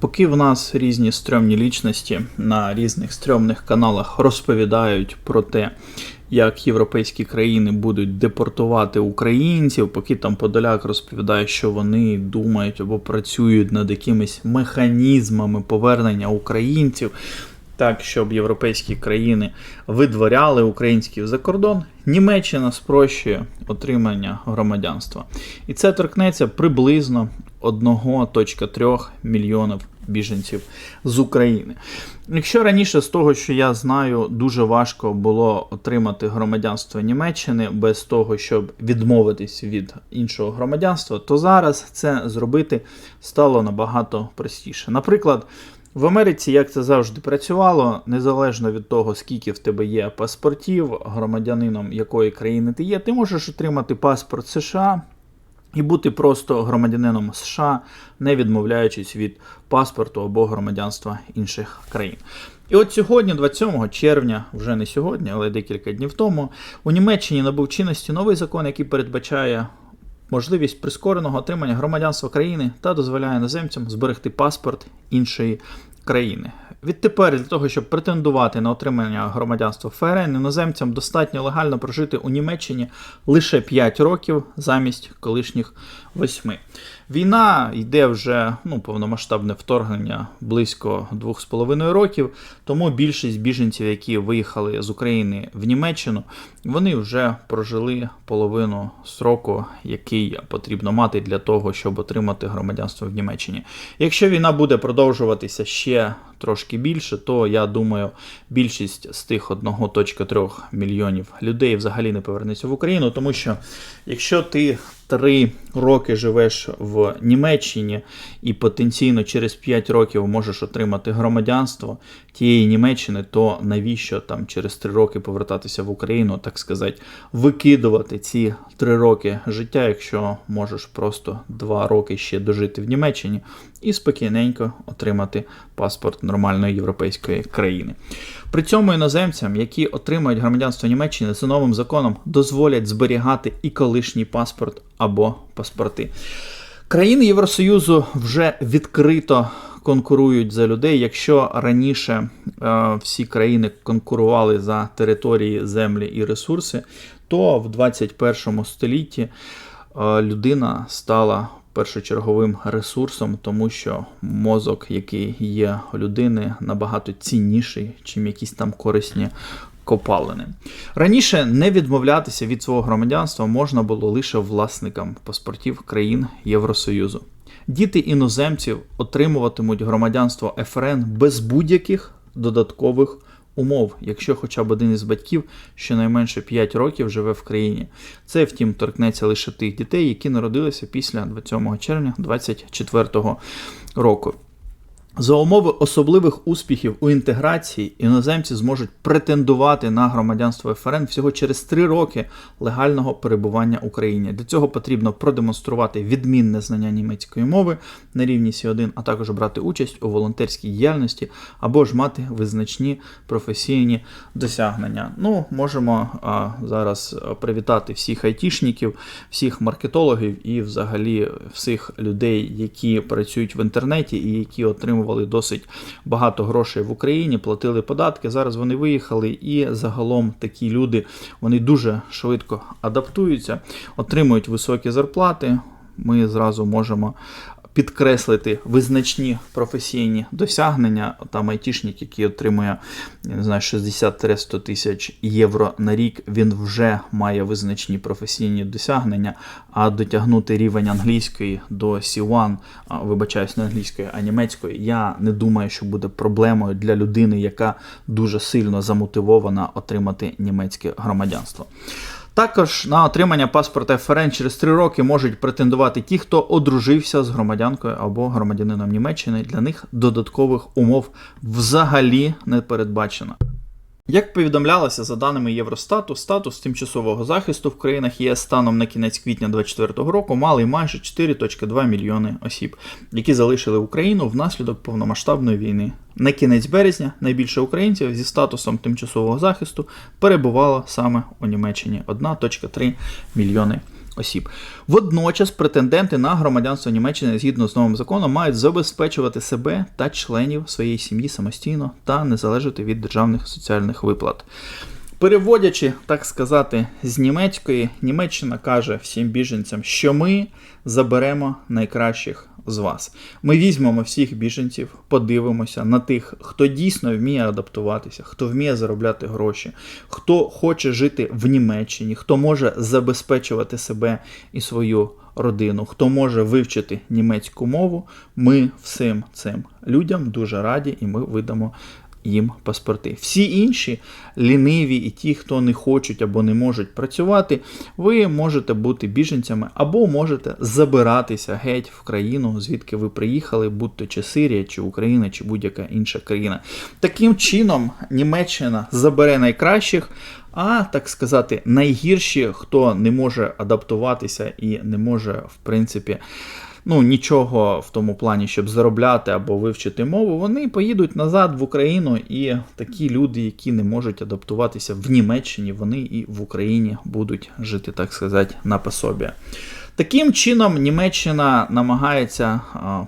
Поки в нас різні стрьомні лічності на різних стрьомних каналах розповідають про те, як європейські країни будуть депортувати українців, поки там Подоляк розповідає, що вони думають або працюють над якимись механізмами повернення українців. Так, щоб європейські країни видворяли українських за кордон, Німеччина спрощує отримання громадянства. І це торкнеться приблизно 1.3 мільйонів біженців з України. Якщо раніше з того, що я знаю, дуже важко було отримати громадянство Німеччини без того, щоб відмовитись від іншого громадянства, то зараз це зробити стало набагато простіше. Наприклад, в Америці, як це завжди працювало, незалежно від того, скільки в тебе є паспортів, громадянином якої країни ти є, ти можеш отримати паспорт США і бути просто громадянином США, не відмовляючись від паспорту або громадянства інших країн. І от сьогодні, 27 червня, вже не сьогодні, але декілька днів тому, у Німеччині набув чинності новий закон, який передбачає можливість прискореного отримання громадянства країни та дозволяє іноземцям зберегти паспорт іншої країни. Відтепер для того, щоб претендувати на отримання громадянства ФРН, іноземцям достатньо легально прожити у Німеччині лише 5 років замість колишніх 8. Війна йде вже ну, повномасштабне вторгнення близько 2,5 років, тому більшість біженців, які виїхали з України в Німеччину, вони вже прожили половину сроку, який потрібно мати для того, щоб отримати громадянство в Німеччині. Якщо війна буде продовжуватися ще трошки більше, то я думаю, більшість з тих 1.3 мільйонів людей взагалі не повернеться в Україну, тому що якщо ти три роки живеш в Німеччині і потенційно через 5 років можеш отримати громадянство тієї Німеччини, то навіщо там через 3 роки повертатися в Україну, так сказати, викидувати ці 3 роки життя, якщо можеш просто 2 роки ще дожити в Німеччині і спокійненько отримати паспорт нормальної європейської країни. При цьому іноземцям, які отримають громадянство Німеччини, за новим законом дозволять зберігати і колишній паспорт або паспорти. Країни Євросоюзу вже відкрито конкурують за людей. Якщо раніше е, всі країни конкурували за території, землі і ресурси, то в 21 столітті е, людина стала першочерговим ресурсом, тому що мозок, який є у людини, набагато цінніший, чим якісь там корисні копалини. Раніше не відмовлятися від свого громадянства можна було лише власникам паспортів країн Євросоюзу. Діти іноземців отримуватимуть громадянство ФРН без будь-яких додаткових умов, якщо хоча б один із батьків щонайменше 5 років живе в країні. Це, втім, торкнеться лише тих дітей, які народилися після 27 червня 2024 року. За умови особливих успіхів у інтеграції іноземці зможуть претендувати на громадянство ФРН всього через 3 роки легального перебування в Україні. Для цього потрібно продемонструвати відмінне знання німецької мови на рівні С1, а також брати участь у волонтерській діяльності або ж мати визначні професійні досягнення. Ну, можемо а, зараз привітати всіх айтішників, всіх маркетологів і взагалі всіх людей, які працюють в інтернеті і які отримують отримували досить багато грошей в Україні, платили податки. Зараз вони виїхали, і загалом такі люди вони дуже швидко адаптуються, отримують високі зарплати. Ми зразу можемо підкреслити визначні професійні досягнення. Там айтішник, який отримує не знаю, 60-100 тисяч євро на рік, він вже має визначні професійні досягнення, а дотягнути рівень англійської до C1, вибачаюсь, не англійської, а німецької, я не думаю, що буде проблемою для людини, яка дуже сильно замотивована отримати німецьке громадянство. Також на отримання паспорта ФРН через 3 роки можуть претендувати ті, хто одружився з громадянкою або громадянином Німеччини. Для них додаткових умов взагалі не передбачено. Як повідомлялося за даними Євростату, статус тимчасового захисту в країнах ЄС станом на кінець квітня 2024 року мали майже 4.2 мільйони осіб, які залишили Україну внаслідок повномасштабної війни. На кінець березня найбільше українців зі статусом тимчасового захисту перебувало саме у Німеччині 1.3 мільйони осіб. Водночас претенденти на громадянство Німеччини згідно з новим законом мають забезпечувати себе та членів своєї сім'ї самостійно та не залежати від державних соціальних виплат. Переводячи, так сказати, з німецької, Німеччина каже всім біженцям, що ми заберемо найкращих з вас. Ми візьмемо всіх біженців, подивимося на тих, хто дійсно вміє адаптуватися, хто вміє заробляти гроші, хто хоче жити в Німеччині, хто може забезпечувати себе і свою родину, хто може вивчити німецьку мову. Ми всім цим людям дуже раді і ми видамо їм паспорти. Всі інші ліниві і ті, хто не хочуть або не можуть працювати, ви можете бути біженцями або можете забиратися геть в країну, звідки ви приїхали, будь то чи Сирія, чи Україна, чи будь-яка інша країна. Таким чином, Німеччина забере найкращих. А так сказати, найгірші, хто не може адаптуватися і не може, в принципі, ну нічого в тому плані, щоб заробляти або вивчити мову, вони поїдуть назад в Україну, і такі люди, які не можуть адаптуватися в Німеччині, вони і в Україні будуть жити, так сказати, на пособі. Таким чином, Німеччина намагається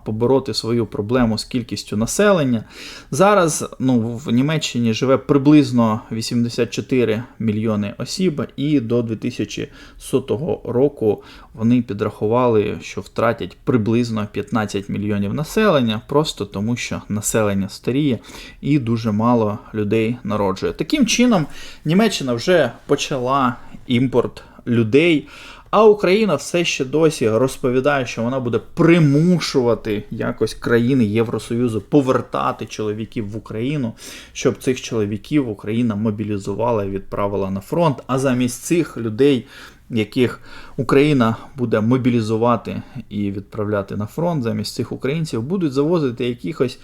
побороти свою проблему з кількістю населення. Зараз ну, в Німеччині живе приблизно 84 мільйони осіб, і до 2100 року вони підрахували, що втратять приблизно 15 мільйонів населення, просто тому що населення старіє і дуже мало людей народжує. Таким чином, Німеччина вже почала імпорт людей. А Україна все ще досі розповідає, що вона буде примушувати якось країни Євросоюзу повертати чоловіків в Україну, щоб цих чоловіків Україна мобілізувала і відправила на фронт. А замість цих людей, яких Україна буде мобілізувати і відправляти на фронт, замість цих українців будуть завозити якихось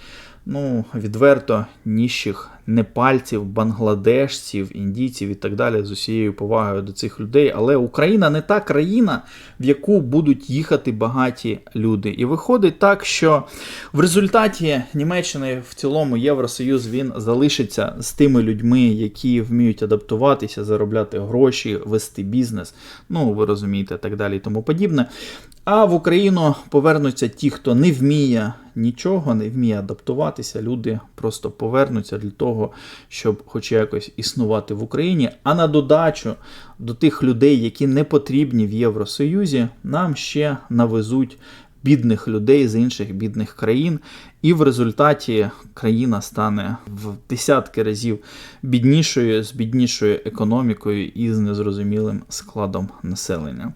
ну, відверто ніжчих непальців, бангладешців, індійців і так далі з усією повагою до цих людей. Але Україна не та країна, в яку будуть їхати багаті люди. І виходить так, що в результаті Німеччини в цілому Євросоюз він залишиться з тими людьми, які вміють адаптуватися, заробляти гроші, вести бізнес. Ну, ви розумієте, так далі і тому подібне. А в Україну повернуться ті, хто не вміє нічого, не вміє адаптуватися. Люди просто повернуться для того, щоб хоч якось існувати в Україні. А на додачу до тих людей, які не потрібні в Євросоюзі, нам ще навезуть. Бідних людей з інших бідних країн, і в результаті країна стане в десятки разів біднішою, з біднішою економікою і з незрозумілим складом населення.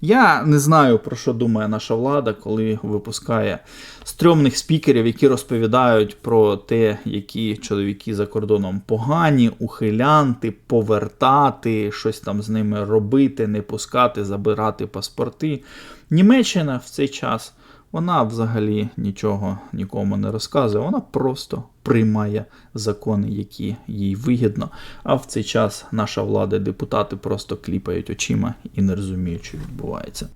Я не знаю, про що думає наша влада, коли випускає стрьомних спікерів, які розповідають про те, які чоловіки за кордоном погані, ухилянти, повертати, щось там з ними робити, не пускати, забирати паспорти. Німеччина в цей час. Вона взагалі нічого нікому не розказує, вона просто приймає закони, які їй вигідно. А в цей час наша влада і депутати просто кліпають очима і не розуміють, що відбувається.